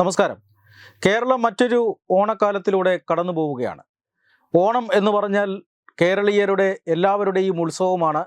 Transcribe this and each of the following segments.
നമസ്കാരം. കേരളം മറ്റൊരു ഓണക്കാലത്തിലൂടെ കടന്നു പോവുകയാണ്. ഓണം എന്ന് പറഞ്ഞാൽ കേരളീയരുടെ എല്ലാവരുടെയും ഉത്സവമാണ്.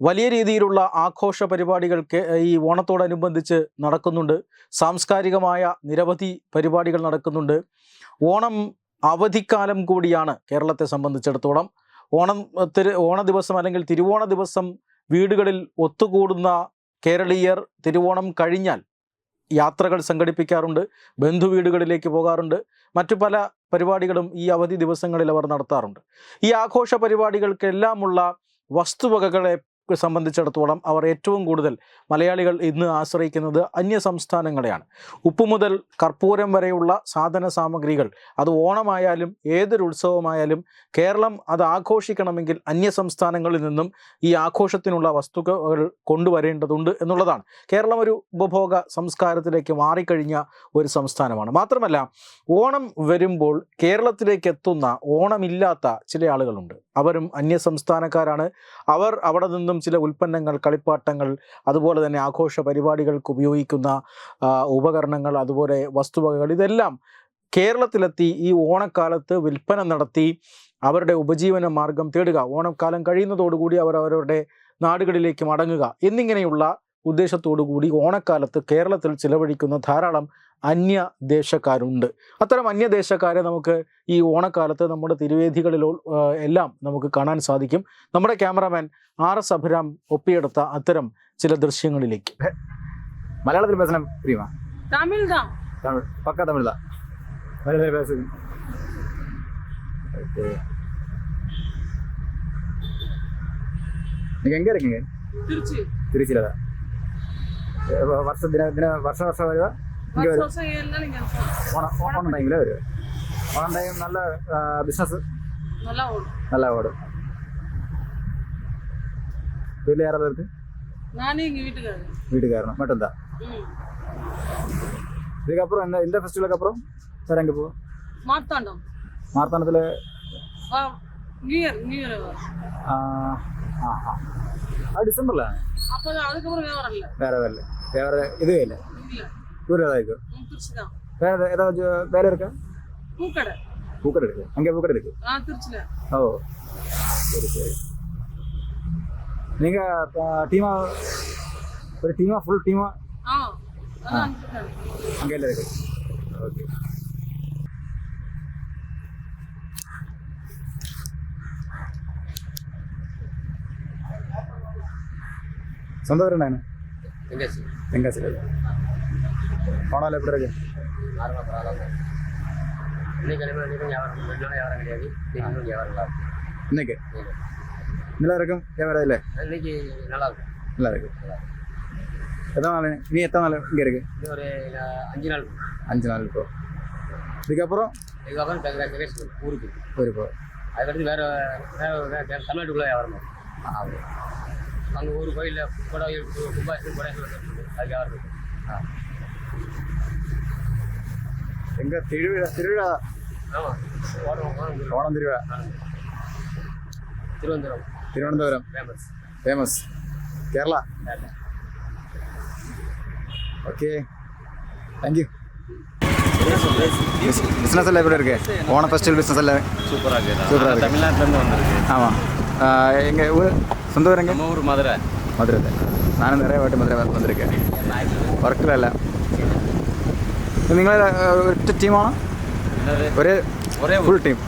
വലിയ രീതിയിലുള്ള ആഘോഷ പരിപാടികൾ ഈ ഓണത്തോടനുബന്ധിച്ച് നടക്കുന്നുണ്ട്. സാംസ്കാരികമായ നിരവധി പരിപാടികൾ നടക്കുന്നുണ്ട്. ഓണം അവധിക്കാലം കൂടിയാണ് കേരളത്തെ സംബന്ധിച്ചിടത്തോളം. ഓണം തിരു ഓണ ദിവസം അല്ലെങ്കിൽ തിരുവോണ ദിവസം വീടുകളിൽ ഒത്തുകൂടുന്ന കേരളീയർ തിരുവോണം കഴിഞ്ഞാൽ യാത്രകൾ സംഘടിപ്പിക്കാറുണ്ട് ബന്ധുവീടുകളിലേക്ക് പോകാറുണ്ട് മറ്റു പല പരിപാടികളും ഈ അവധി ദിവസങ്ങളിൽ അവർ നടത്താറുണ്ട്. ഈ ആഘോഷ പരിപാടികൾക്കെല്ലാമുള്ള വസ്തുവകകളെ സംബന്ധിച്ചിടത്തോളം അവർ ഏറ്റവും കൂടുതൽ മലയാളികൾ ഇന്ന് ആശ്രയിക്കുന്നത് അന്യ സംസ്ഥാനങ്ങളെയാണ്. ഉപ്പ് മുതൽ കർപ്പൂരം വരെയുള്ള സാധന സാമഗ്രികൾ അത് ഓണമായാലും ഏതൊരു ഉത്സവമായാലും കേരളം അത് ആഘോഷിക്കണമെങ്കിൽ അന്യ സംസ്ഥാനങ്ങളിൽ നിന്നും ഈ ആഘോഷത്തിനുള്ള വസ്തുക്കൾ കൊണ്ടുവരേണ്ടതുണ്ട് എന്നുള്ളതാണ്. കേരളം ഒരു ഉപഭോഗ സംസ്കാരത്തിലേക്ക് മാറിക്കഴിഞ്ഞ ഒരു സംസ്ഥാനമാണ്. മാത്രമല്ല ഓണം വരുമ്പോൾ കേരളത്തിലേക്ക് എത്തുന്ന ഓണമില്ലാത്ത ചില ആളുകളുണ്ട്. അവരും അന്യ സംസ്ഥാനക്കാരാണ്. അവർ അവിടെ നിന്നും ചില ഉൽപ്പന്നങ്ങൾ കളിപ്പാട്ടങ്ങൾ അതുപോലെ തന്നെ ആഘോഷ പരിപാടികൾക്ക് ഉപയോഗിക്കുന്ന ഉപകരണങ്ങൾ അതുപോലെ വസ്തുവകകൾ ഇതെല്ലാം കേരളത്തിലെത്തി ഈ ഓണക്കാലത്ത് വിൽപ്പന നടത്തി അവരുടെ ഉപജീവന മാർഗം തേടുക. ഓണക്കാലം കഴിയുന്നതോടുകൂടി അവർ അവരുടെ നാടുകളിലേക്ക് മടങ്ങുക. എന്നിങ്ങനെയുള്ള കൂടി ഓണക്കാലത്ത് കേരളത്തിൽ ചിലവഴിക്കുന്ന ധാരാളം അന്യ ദേശക്കാരുണ്ട് അത്തരം അന്യദേശക്കാരെ നമുക്ക് ഈ ഓണക്കാലത്ത് നമ്മുടെ തിരുവേദികളിലോ ആ, എല്ലാം നമുക്ക് കാണാൻ സാധിക്കും നമ്മുടെ ക്യാമറാമാൻ ആർ എസ് അഭിരാം ഒപ്പിയെടുത്ത അത്തരം ചില ദൃശ്യങ്ങളിലേക്ക് மலையாளத்தில் பேசின தெரியுமா தமிழ் தான் தமிழ் பக்கா தமிழ் தான் மலையாளத்தில் பேசுது ஓகே நீங்கள் எங்கே இருக்கீங்க திருச்சி திருச்சியில் தான் വർഷ ദിന ദിന വർഷ വർഷം വരിക ഇങ്ങനെ വരും. ഓണം ഓണം ടൈമിൽ വരും ഓണം ടൈം നല്ല ബിസിനസ് നല്ല ഓടും. വീട്ടിൽ ആരാ പേർക്ക് வீட்டுக்காரனும் மட்டும்தான் இதுக்கப்புறம் இந்த இந்த ஃபெஸ்டிவலுக்கு அப்புறம் வேற எங்க போவோம் மார்த்தாண்டம் மார்த்தாண்டத்துல நியூ இயர் ஆ ஆ டிசம்பர்ல அப்போ அதுக்கப்புறம் வேற வரல வேற வரல வேற இதுவே இல்லை ஊரில் தான் இருக்கு ம், திருச்சி தான் வேற ஏதாவது- ஏதாவது வேலை இருக்கா பூக்கடை பூக்கடை இருக்கு அங்கே பூக்கடை இருக்கு ஓ சரி சரி நீங்கள் டீமா ஒரு டீமா ஃபுல் டீமா அங்கே இல்லை இருக்கு ஓகே சொந்த ஊர் என்ன தெங்காசி தெங்காசியில் போனாலும் எப்படி இருக்கு? நார்மலாக பரவாயில்ல இன்னைக்கு இன்னைக்கும் வியாபாரம் ரெண்டு நாள் வியாபாரம் கிடையாது. இன்னும் வியாபாரம் இருக்கும் இன்னைக்கு? நல்லா இருக்கும்? வியாபாரம் இல்லை இன்னைக்கு நல்லா இருக்கும் நல்லா இருக்கு. எத்தனை நாள்? நீ எத்தனை நாள் இங்கே இருக்கு? ஒரு அஞ்சு நாள் இருக்கும். அஞ்சு நாள் இப்போ இதுக்கப்புறம்? இதுக்கப்புறம் ஊருக்கு. இப்போ அதுக்கடுத்து வேற வேற தமிழ்நாட்டுக்குள்ளே வியாபாரம் இருக்கும் அங்கே ஒரு கோயிலில் குடம் கும்பாசனம் குடம் சொல்லிட்டு அது யாரும் ஆ. எங்கே திருவிழா திருவிழா? ஆமாம் ஓணம் திருவிழா. Thiruvananthapuram. Thiruvananthapuram. Famous famous Kerala? Okay. Thank you business எல்லாம் எப்படி இருக்கு? ஓண ஃபெஸ்டிவல் பிஸ்னஸ் எல்லாம் சூப்பராக இருக்குது சூப்பராக தமிழ்நாட்டிலேருந்து வந்துருக்கு. ஆமாம் எங்கள் ஊர் சொந்த ஊர் எங்கே நம்ம ஊர் மதுரை மதுரை நானும் நிறைய வாட்டி மதுரை வந்திருக்கேன் വർക്കിൽ അല്ല നിങ്ങൾ ഒറ്റ ടീമാണോ என்னது ഒരേ ஒரே ഫുൾ ஊர் ടീം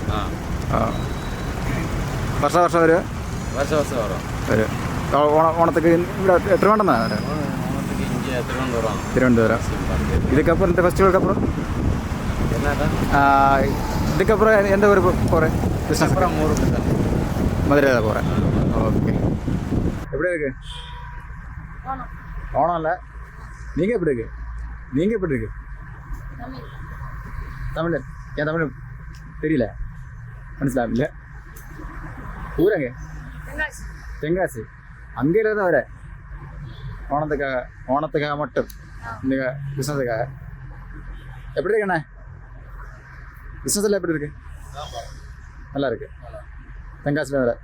ஆ വർഷ വർഷം വരുക வருஷம் வருஷம் வரும் വരും ഓണ ഓണത്തേക്ക് ഇവിടെ എത്രവേണ്ടെന്നാ ஓணத்துக்கு இங்கே திருவனந்தபுரம் തിരുവനന്തപുരം இதுக்கப்புறம் இந்த ஃபெஸ்டிவலுக்கு என்னதான் இதுக்கப்புறம் எந்த ஊர் போகிறேன் பிஸ்னஸ் அப்புறம் ஊருக்கு தான் மதுரை தான் போகிறேன் ஓகே. எப்படி இருக்கு? ஓனம் இல்லை நீங்கள் எப்படி இருக்கு? நீங்கள் எப்படி இருக்கு? தமிழ். என் தமிழ் தெரியல? மனசிலாம் இல்லை ஊரங்க தென்காசி. அங்கே தான் வர. ஓணத்துக்காக ஓணத்துக்காக மட்டும். இந்த பிஸ்னஸுக்காக எப்படி இருக்குண்ணே பிஸ்னஸ் எல்லாம் எப்படி இருக்கு. நல்லா இருக்கு. തെങ്കാശ്ശേരി അവിടെ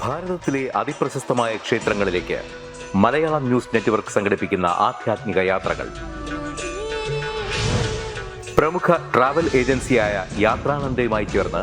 ഭാരതത്തിലെ അതിപ്രശസ്തമായ ക്ഷേത്രങ്ങളിലേക്ക് മലയാളം ന്യൂസ് നെറ്റ്വർക്ക് സംഘടിപ്പിക്കുന്ന ആധ്യാത്മിക യാത്രകൾ. പ്രമുഖ ട്രാവൽ ഏജൻസിയായ യാത്രാനന്ദയുമായി ചേർന്ന്